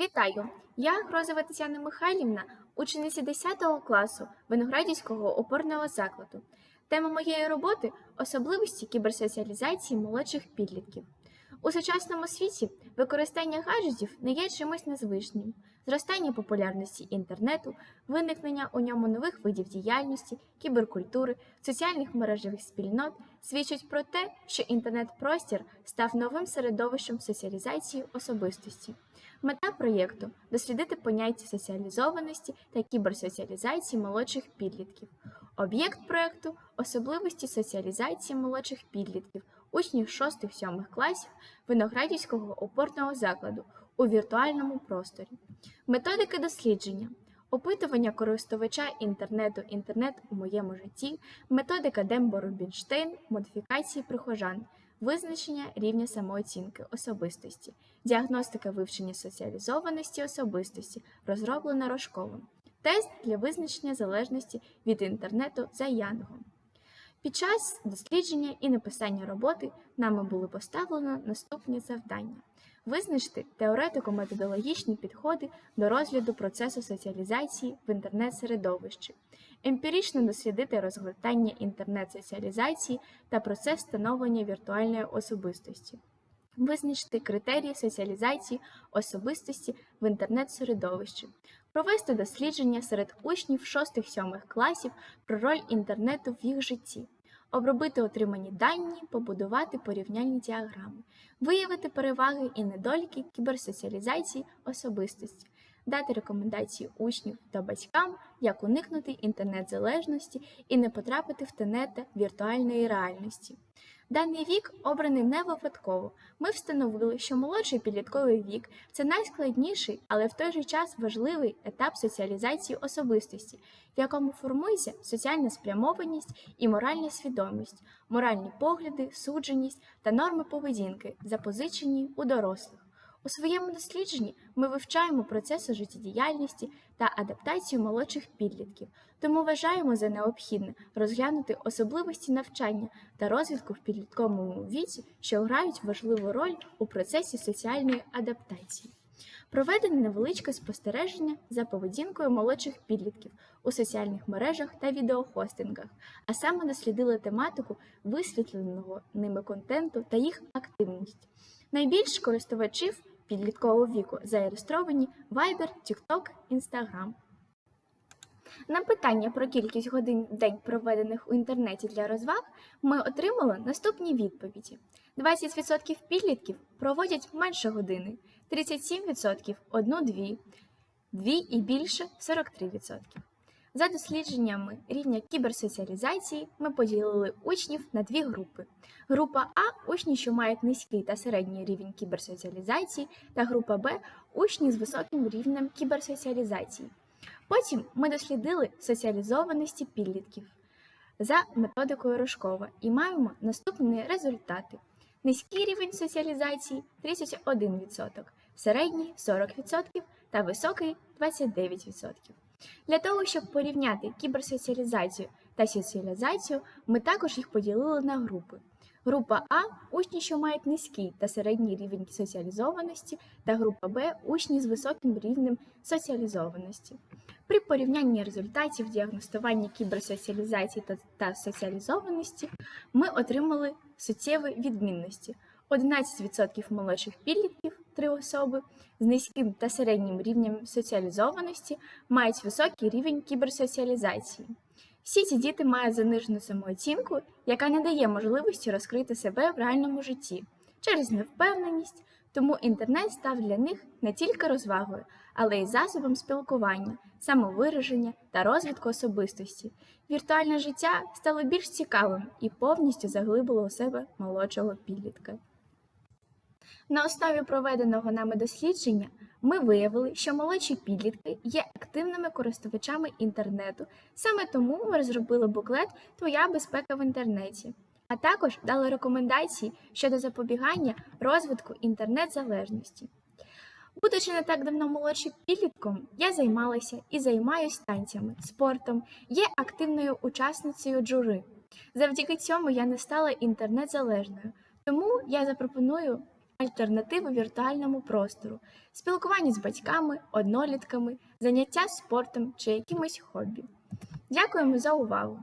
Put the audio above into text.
Вітаю! Я Грозова Тетяна Михайлівна, учениця 10 класу Виноградівського опорного закладу. Тема моєї роботи особливості кіберсоціалізації молодших підлітків. У сучасному світі використання гаджетів не є чимось незвичним. Зростання популярності інтернету, виникнення у ньому нових видів діяльності, кіберкультури, соціальних мережевих спільнот свідчать про те, що інтернет-простір став новим середовищем соціалізації особистості. Мета проєкту дослідити поняття соціалізованості та кіберсоціалізації молодших підлітків. Об'єкт проєкту особливості соціалізації молодших підлітків, учнів 6-7 класів Виноградівського опорного закладу у віртуальному просторі. Методики дослідження. Опитування користувача інтернету Інтернет у моєму житті, методика Дембо Рубінштейн, модифікації прихожан, визначення рівня самооцінки особистості, діагностика вивчення соціалізованості особистості, розроблена Рожковим, тест для визначення залежності від інтернету за Янгом. Під час дослідження і написання роботи нами були поставлено наступні завдання: визначити теоретико-методологічні підходи до розгляду процесу соціалізації в інтернет-середовищі, емпірично дослідити розгортання інтернет-соціалізації та процес становлення віртуальної особистості. Визначити критерії соціалізації особистості в інтернет-середовищі, провести дослідження серед учнів 6-7 класів про роль інтернету в їх житті, обробити отримані дані, побудувати порівняльні діаграми, виявити переваги і недоліки кіберсоціалізації особистості, дати рекомендації учнів та батькам, як уникнути інтернет-залежності і не потрапити в тенета віртуальної реальності. Даний вік обраний не випадково. Ми встановили, що молодший підлітковий вік це найскладніший, але в той же час важливий етап соціалізації особистості, в якому формується соціальна спрямованість і моральна свідомість, моральні погляди, судженість та норми поведінки, запозичені у дорослих. У своєму дослідженні ми вивчаємо процеси життєдіяльності та адаптацію молодших підлітків, тому вважаємо за необхідне розглянути особливості навчання та розвитку в підлітковому віці, що грають важливу роль у процесі соціальної адаптації. Проведено невеличке спостереження за поведінкою молодших підлітків у соціальних мережах та відеохостингах, а саме дослідили тематику висвітленого ними контенту та їх активність. Найбільш користувачів підліткового віку зареєстровані Viber, TikTok, Instagram. На питання про кількість годин в день, проведених у інтернеті для розваг, ми отримали наступні відповіді: 20% підлітків проводять менше години, 37% одну-дві, дві і більше 43%. За дослідженнями рівня кіберсоціалізації ми поділили учнів на дві групи. Група А учні, що мають низький та середній рівень кіберсоціалізації, та група Б учні з високим рівнем кіберсоціалізації. Потім ми дослідили соціалізованості підлітків за методикою Рожкова і маємо наступні результати: низький рівень соціалізації 31%, середній 40% та високий 29%. Для того, щоб порівняти кіберсоціалізацію та соціалізацію, ми також їх поділили на групи. Група А учні, що мають низький та середній рівень соціалізованості, та група Б учні з високим рівнем соціалізованості. При порівнянні результатів діагностування кіберсоціалізації та, соціалізованості ми отримали суттєві відмінності. 11% молодших підлітків, 3 особи з низьким та середнім рівнем соціалізованості мають високий рівень кіберсоціалізації. Всі ці діти мають занижену самооцінку, яка не дає можливості розкрити себе в реальному житті через невпевненість, тому інтернет став для них не тільки розвагою, але й засобом спілкування, самовираження та розвитку особистості. Віртуальне життя стало більш цікавим і повністю заглибило у себе молодшого підлітка. На основі проведеного нами дослідження ми виявили, що молодші підлітки є активними користувачами інтернету. Саме тому ми розробили буклет Твоя безпека в інтернеті, а також дали рекомендації щодо запобігання розвитку інтернет-залежності. Будучи не так давно молодшим підлітком, я займалася і займаюся танцями, спортом, є активною учасницею джури. Завдяки цьому я не стала інтернет-залежною, тому я запропоную альтернативи віртуальному простору, спілкування з батьками, однолітками, заняття спортом чи якимось хобі. Дякуємо за увагу!